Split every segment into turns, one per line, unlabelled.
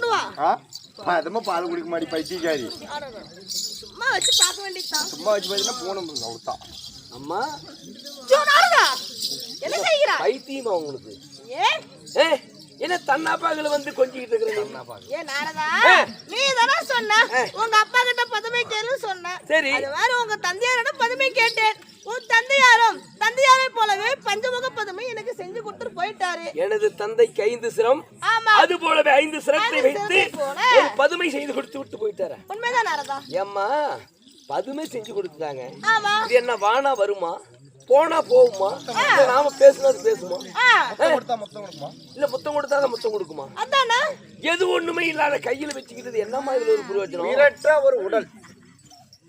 கொண்டு வா
ஆ அதமா பால் குடிக்க மாட்டி பைத்தியக்காரி.
சும்மா வச்சு பார்க்க வேண்டியதுதான்
சும்மா வச்சு பார்த்தீங்கன்னா போன அவுத்தான்
அம்மா
என்ன செய்கிறா
பைத்தியமா உங்களுக்கு ஏ என்ன தன்னாப்பாக்களை வந்து கொஞ்சிக்கிட்டு இருக்கிறேன்
நாரதா நீ தானே சொன்ன உங்க அப்பா கிட்ட பதுமை கேளு சொன்ன
சரி.
அது மாதிரி உங்க தந்தையாரிடம் பதுமை கேட்டேன் உன் தந்தையாரும் தந்தையாரை போலவே பஞ்சமுக பதுமை எனக்கு செஞ்சு கொடுத்துட்டு போயிட்டாரு
எனது தந்தைக்கு ஐந்து சிரம் அது போலவே ஐந்து சிரத்தை வைத்து. ஒரு பதுமை செய்து கொடுத்து விட்டு போயிட்டார.
உண்மைதான் நாரதா.
ஏம்மா பதுமை செஞ்சு கொடுத்துட்டாங்க.
ஆமா.
இது என்ன வானா வருமா? போனா போகுமா? நாம பேசுனது பேசுமா?
ஆ,
கொடுத்தா மொத்தம் கொடுக்குமா?
இல்ல முத்தம் கொடுத்தா முத்தம் கொடுக்குமா?
அதானே?
எது ஒண்ணுமே இல்லாத கையில வச்சுக்கிட்டது என்னமா இதுல ஒரு பிரயோஜனம்?
விரட்ட ஒரு உடல்.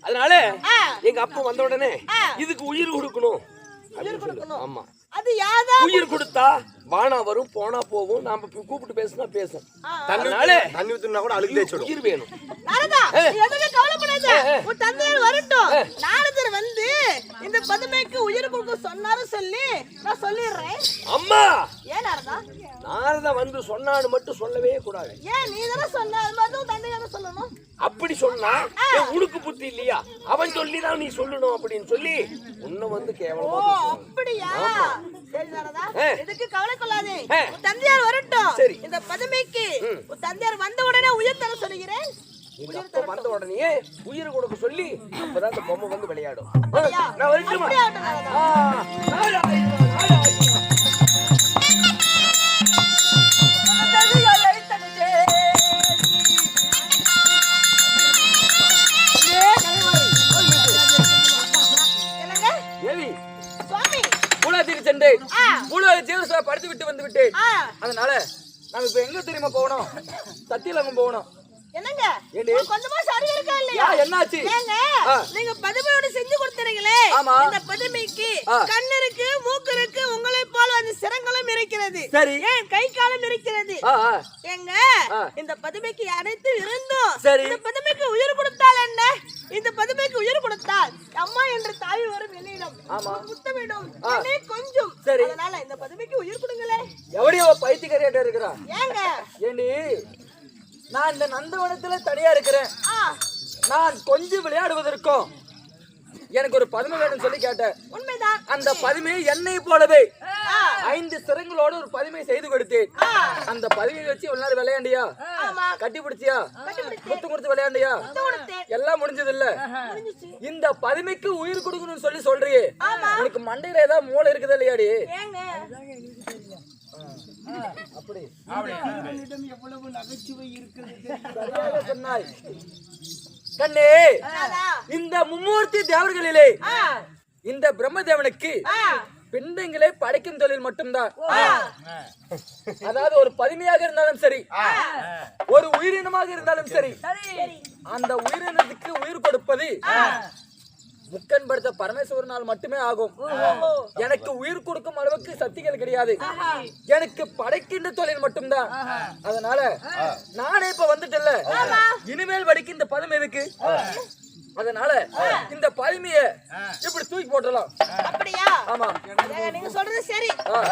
அதனால. எங்க அப்பா வந்த உடனே. இதுக்கு உயிர் கொடுக்கணும்.
உயிர் கொடுக்கணும்.
ஆமா.
அது யாதா
உயிர் கொடுத்தா வானா வரும் போனா போகும். நாம கூப்பிட்டு பேசினா பேசும். அதனால
தண்ணி ஊத்துனா கூட அழுகு தேய்ச்சி விடும்
உயிர் வேணும்.
நாரதா நீ எதுக்கு கவலைப்படாத? உன் தந்தையார் வரட்டும். நாரதர் வந்து இந்த பதுமைக்கு உயிர் கொடுக்க சொன்னாரும் சொல்லி நான் சொல்லிடுறேன்.
அம்மா!
ஏன் நாரதா?
நாரதா வந்து சொன்னான்னு மட்டும் சொல்லவே கூடாது.
ஏன் நீ தானே சொன்ன? அது மாதிரி உன் தந்தையார சொல்லணும்.
அப்படி சொன்னா ஏன் உனக்கு புத்தி இல்லையா? அவன் சொல்லிதான் நீ சொல்லணும் அப்படின்னு சொல்லி உன்னை வந்து கேவலமா.
அப்படியா? சரி நாரதா. எதுக்கு கவலை கொள்ளாதே. தந்தையார் வரட்டும்.
சரி.
இந்த பதுமைக்கு உன் தந்தையார் வந்த உடனே உயிர் தர சொல்லுகிறேன்
வந்த உடனே உயிர் கொடுக்க சொல்லி அப்பதான் அந்த பொம்மை வந்து விளையாடும்? நான் வரட்டுமா? படுத்து விட்டு வந்து விட்டேன் அதனால நாம இப்ப எங்க தெரியுமா போகணும் சத்தியலங்கம் போகணும்
என்னங்க
ஏண்டி?
உங்களுக்கு கொஞ்சமா சரி இருக்கா இல்லையா
யா, என்னாச்சு?
ஏங்க
ஆ.
நீங்க பதுமையோட செஞ்சு கொடுத்துறீங்களே
ஆமா.
இந்த பதுமைக்கு
ஆ.
கண்ணு இருக்கு மூக்கு இருக்கு உங்களை போல அந்த சிரங்களும் இருக்கிறது
சரி.
ஏன் கை காலும் இருக்கிறது
ஆ.
இந்த பதுமைக்கு அனைத்து இருந்தும். இந்த பதுமைக்கு உயிர் கொடுத்தால் என்ன இந்த பதுமைக்கு உயிர் அம்மா என்று தாவி வரும் என்னிடம். முத்தமிடும்
ஆ.
என்னை கொஞ்சம்.
சரி.
அதனால இந்த பதுமைக்கு உயிர் கொடுங்களே.
எவடியோ பைத்தியக்காரியாட்ட இருக்கிறா?
ஏங்க?
ஏண்டி? நான் இந்த நந்தவனத்துல தனியா இருக்கிறேன். நான் கொஞ்சம் விளையாடுவதற்கும் எனக்கு ஒரு பதுமை வேணும்னு சொல்லி கேட்டேன்.
உண்மைதான்.
அந்த பதுமை என்னை போலவே. ஐந்து சிறங்களோடு ஒரு பதுமை செய்து கொடுத்தேன். அந்த பதுமையை வச்சு இவ்வளவு நேரம் விளையாண்டியா?
ஆமா.
கட்டி பிடிச்சியா முத்து கொடுத்து விளையாண்டியா? எல்லாம் முடிஞ்சது இல்ல இந்த பதுமைக்கு உயிர் கொடுக்கணும்னு சொல்லி சொல்றியே. உனக்கு மண்டையில ஏதாவது மூளை இருக்குதா இல்லையாடி? அப்படி. சொன்னாய். கண்ணே. இந்த மும்மூர்த்தி தேவர்களிலே இந்த பிரம்மதேவனுக்கு பிண்டங்களை படைக்கும் தொழில் மட்டும்தான். அதாவது ஒரு பதுமையாக இருந்தாலும் சரி ஒரு உயிரினமாக இருந்தாலும் சரி. அந்த உயிரினத்துக்கு உயிர் கொடுப்பது முக்கன் படுத்த பரமேஸ்வரனால் மட்டுமே ஆகும். எனக்கு உயிர் கொடுக்கும் அளவுக்கு சக்திகள் கிடையாது. எனக்கு படைக்கின்ற தொழில் மட்டும்தான். அதனால நானே இப்ப வந்துட்டல இனிமேல் இந்த பதம் எதுக்கு? அதனால இந்த பதுமைய இப்படி தூக்கி போட்டுடலாம்.
அப்படியா?
ஆமா.
நீங்க சொல்றது சரி.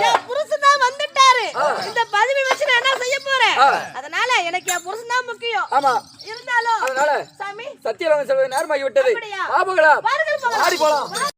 என் புருஷன் தான் வந்துட்டாரு. இந்த பதவி வச்சு நான் என்ன செய்ய போறேன். அதனால எனக்கு என் புருஷன் தான் முக்கியம்.
ஆமா.
இருந்தாலும்
அதனால
சாமி.
சத்தியலோகம் செல்வது நேரமாகி விட்டது.
அப்படியா?
ஆபங்களா. ஆடி போலாம்.